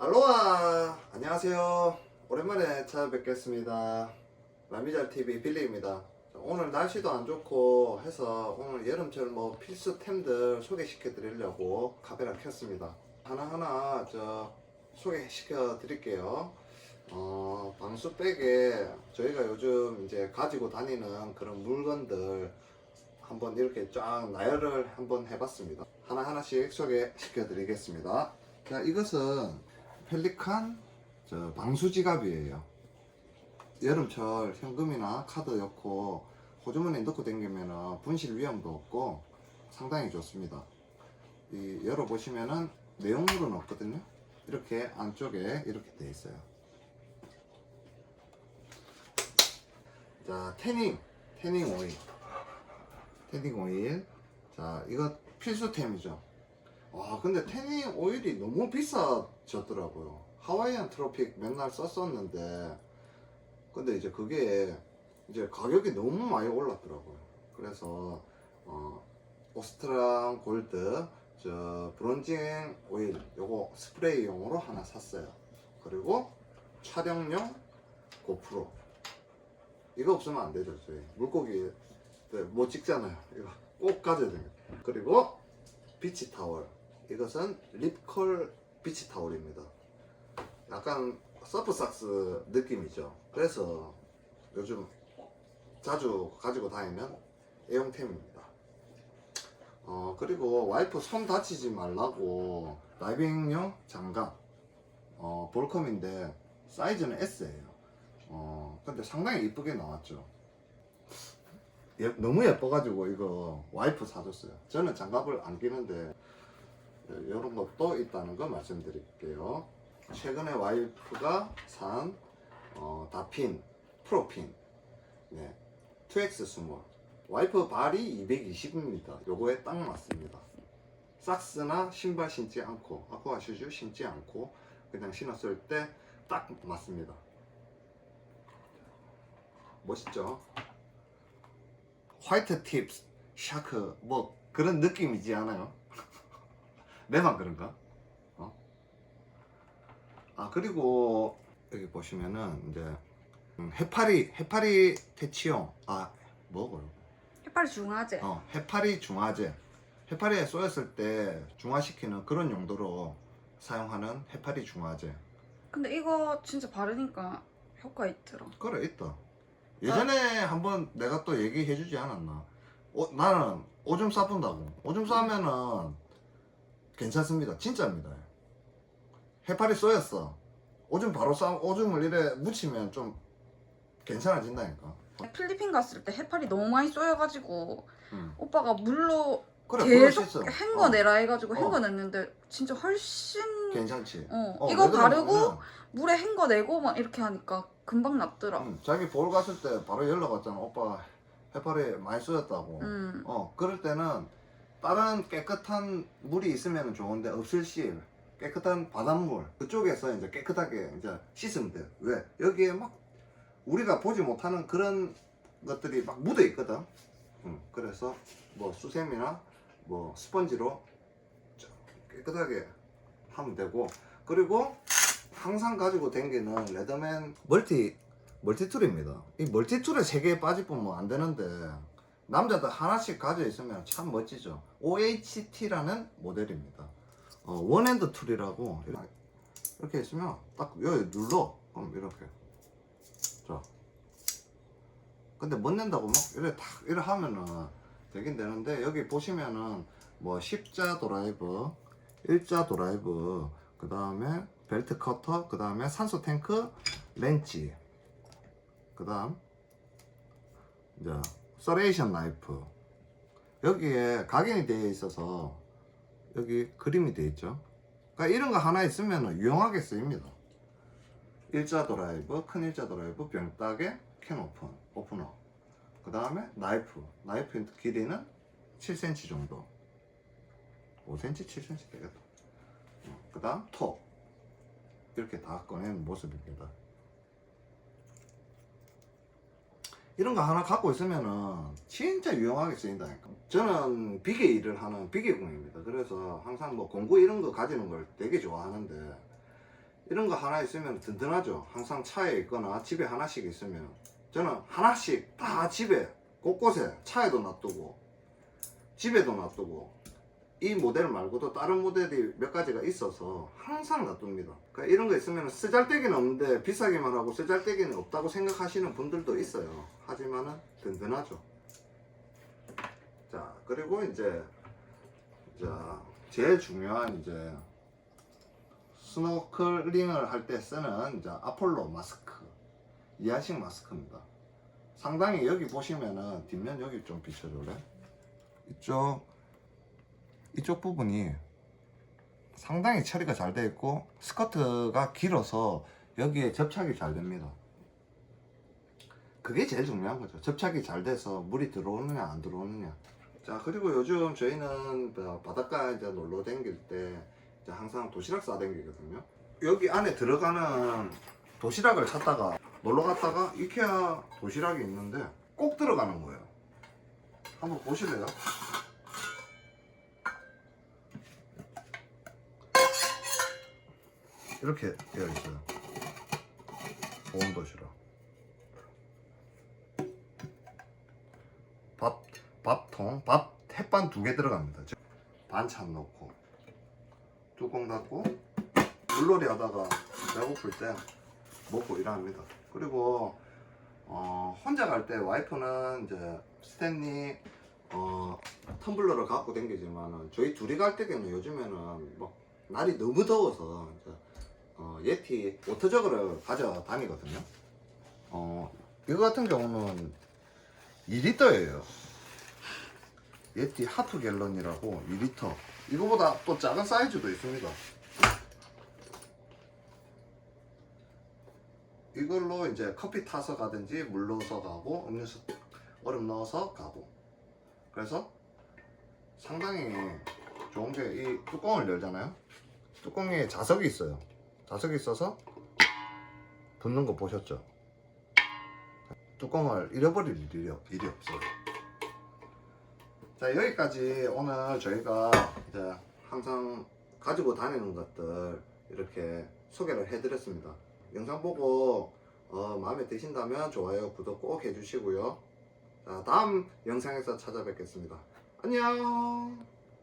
알로하! 안녕하세요. 오랜만에 찾아뵙겠습니다. 라미잘TV 빌리입니다. 오늘 날씨도 안 좋고 해서 오늘 여름철 뭐 필수템들 소개시켜 드리려고 카메라 켰습니다. 하나하나 저 소개시켜 드릴게요. 어, 방수백에 저희가 요즘 이제 가지고 다니는 그런 물건들 한번 이렇게 쫙 나열을 한번 해봤습니다. 하나하나씩 소개시켜 드리겠습니다. 자 이것은 펠리칸 저 방수 지갑이에요. 여름철 현금이나 카드 넣고 호주머니에 넣고 다니면 분실 위험도 없고 상당히 좋습니다. 이 열어 보시면은 내용물은 없거든요. 이렇게 안쪽에 이렇게 돼 있어요. 자 태닝 태닝 오일 태닝 오일 자 이거 필수템이죠. 와 근데 태닝 오일이 너무 비싸졌더라고요. 하와이안 트로픽 맨날 썼었는데. 근데 이제 그게 이제 가격이 너무 많이 올랐더라고요. 그래서 어 오스트랑 골드 저 브론징 오일 요거 스프레이용으로 하나 샀어요. 그리고 촬영용 고프로. 이거 없으면 안 되죠 저희. 물고기 네, 못 찍잖아요. 이거 꼭 가져야 됩니다. 그리고 비치 타월 이것은 립컬 비치 타올입니다. 약간 서프삭스 느낌이죠. 그래서 요즘 자주 가지고 다니는 애용템입니다. 어, 그리고 와이프 손 다치지 말라고 다이빙용 장갑 어, 볼컴인데 사이즈는 S예요. 어, 근데 상당히 이쁘게 나왔죠. 예- 너무 예뻐가지고 이거 와이프 사줬어요. 저는 장갑을 안 끼는데 이런 것도 있다는 거 말씀드릴게요. 최근에 와이프가 산 어, 다핀 프로핀 네, 2X 스몰 와이프 발이 220입니다. 요거에 딱 맞습니다. 삭스나 신발 신지 않고 아쿠아 슈즈 신지 않고 그냥 신었을 때 딱 맞습니다. 멋있죠? 화이트 팁스 샤크 뭐 그런 느낌이지 않아요? 내만 그런가? 어? 아 그리고 여기 보시면은 이제 음, 해파리 해파리 퇴치용 아 뭐고요? 해파리 중화제. 어 해파리 중화제 해파리에 쏘였을 때 중화시키는 그런 용도로 사용하는 해파리 중화제 근데 이거 진짜 바르니까 효과 있더라. 그래 있다 예전에 한번 내가 또 얘기해주지 않았나 오- 나는 오줌 싸분다고 오줌 싸면은 괜찮습니다. 진짜입니다. 해파리 쏘였어. 오줌 바로 싸 오줌을 이래 묻히면 좀 괜찮아진다니까. 필리핀 갔을 때 해파리 너무 많이 쏘여가지고 응. 오빠가 물로 그래 계속 헹궈내라 해가지고 어. hen궈냈는데 진짜 훨씬 어, 괜찮지. 어, 어, 이거 왜 바르고 그러냐면, 물에 헹궈내고 막 이렇게 하니까 금방 낫더라. 응, 자기 볼 갔을 때 바로 연락 왔잖아. 오빠 해파리 많이 쏘였다고. 음. 어 그럴 때는 다른 깨끗한 물이 있으면 좋은데 없을 시 깨끗한 바닷물 그쪽에서 이제 깨끗하게 이제 씻으면 돼요. 왜 여기에 막 우리가 보지 못하는 그런 것들이 막 묻어 있거든. 음, 그래서 뭐 수세미나 뭐 스펀지로 좀 깨끗하게 하면 되고 그리고 항상 가지고 다니는 레더맨 멀티 멀티툴입니다. 이 멀티툴에 세개 빠지면 안 되는데 남자들 하나씩 가져 있으면 참 멋지죠. OHT라는 모델입니다. 어, 원핸드 툴이라고 이렇게, 있으면 딱 여기 눌러. 그럼 이렇게. 자. 근데 못 낸다고 막 이래 탁 이래 하면은 되긴 되는데 여기 보시면은 뭐 십자 드라이브, 일자 드라이브, 그 다음에 벨트 커터, 그 다음에 산소 탱크, 렌치, 그 다음 이제 서레이션 나이프. 여기에 각인이 되어 있어서 여기 그림이 되어 있죠. 그러니까 이런 거 하나 있으면 유용하게 쓰입니다. 일자 드라이브 큰 일자 드라이브 병따개 캔 오픈 오프너 그 다음에 나이프. 나이프 길이는 7cm 정도. 5cm 7cm 되겠다. 그 다음 톱. 이렇게 다 꺼내는 모습입니다 이런 거 하나 갖고 있으면은 진짜 유용하게 쓰인다니까. 저는 비계 일을 하는 비계공입니다. 그래서 항상 뭐 공구 이런 거 가지는 걸 되게 좋아하는데 이런 거 하나 있으면 든든하죠. 항상 차에 있거나 집에 하나씩 있으면 저는 하나씩 다 집에 곳곳에 차에도 놔두고 집에도 놔두고 이 모델 말고도 다른 모델이 몇 가지가 있어서 항상 놔둡니다. 그러니까 이런 거 있으면 쓰잘데기는 없는데 비싸기만 하고 쓰잘데기는 없다고 생각하시는 분들도 있어요. 하지만은 든든하죠. 자 그리고 이제 자 제일 중요한 이제 스노클링을 할 때 쓰는 이제 아폴로 마스크 이하식 마스크입니다. 상당히 여기 보시면은 뒷면 여기 좀 비춰줄래? 이쪽 이쪽 부분이 상당히 처리가 잘 되어 있고 스커트가 길어서 여기에 접착이 잘 됩니다. 그게 제일 중요한 거죠. 접착이 잘 돼서 물이 들어오느냐 안 들어오느냐. 자 그리고 요즘 저희는 그 바닷가 이제 놀러 다닐 때 이제 항상 도시락 싸다니거든요. 여기 안에 들어가는 도시락을 찾다가 놀러 갔다가 이케아 도시락이 있는데 꼭 들어가는 거예요. 한번 보실래요? 이렇게 되어 있어요. 보온 도시락. 밥 밥통 밥 햇반 두 개 들어갑니다. 즉, 반찬 넣고 뚜껑 닫고 물놀이 하다가 배고플 때 먹고 일합니다. 그리고 어, 혼자 갈 때 와이프는 이제 스탠리 어, 텀블러를 갖고 댕기지만은 저희 둘이 갈 때에는 요즘에는 뭐 날이 너무 더워서 어, 예티 워터저그를 가져다니거든요. 어, 이거 같은 경우는 2리터예요. 예티 하프 갤런이라고 2리터. 이거보다 또 작은 사이즈도 있습니다. 이걸로 이제 커피 타서 가든지 물 넣어서 가고 음료수 얼음 넣어서 가고. 그래서 상당히 좋은 게 이 뚜껑을 열잖아요. 뚜껑에 자석이 있어요. 자석이 있어서 붙는 거 보셨죠? 뚜껑을 잃어버릴 일이, 없- 일이 없어요. 자 여기까지 오늘 저희가 이제 항상 가지고 다니는 것들 이렇게 소개를 해드렸습니다. 영상 보고 어, 마음에 드신다면 좋아요, 구독 꼭 해주시고요. 자 다음 영상에서 찾아뵙겠습니다. 안녕.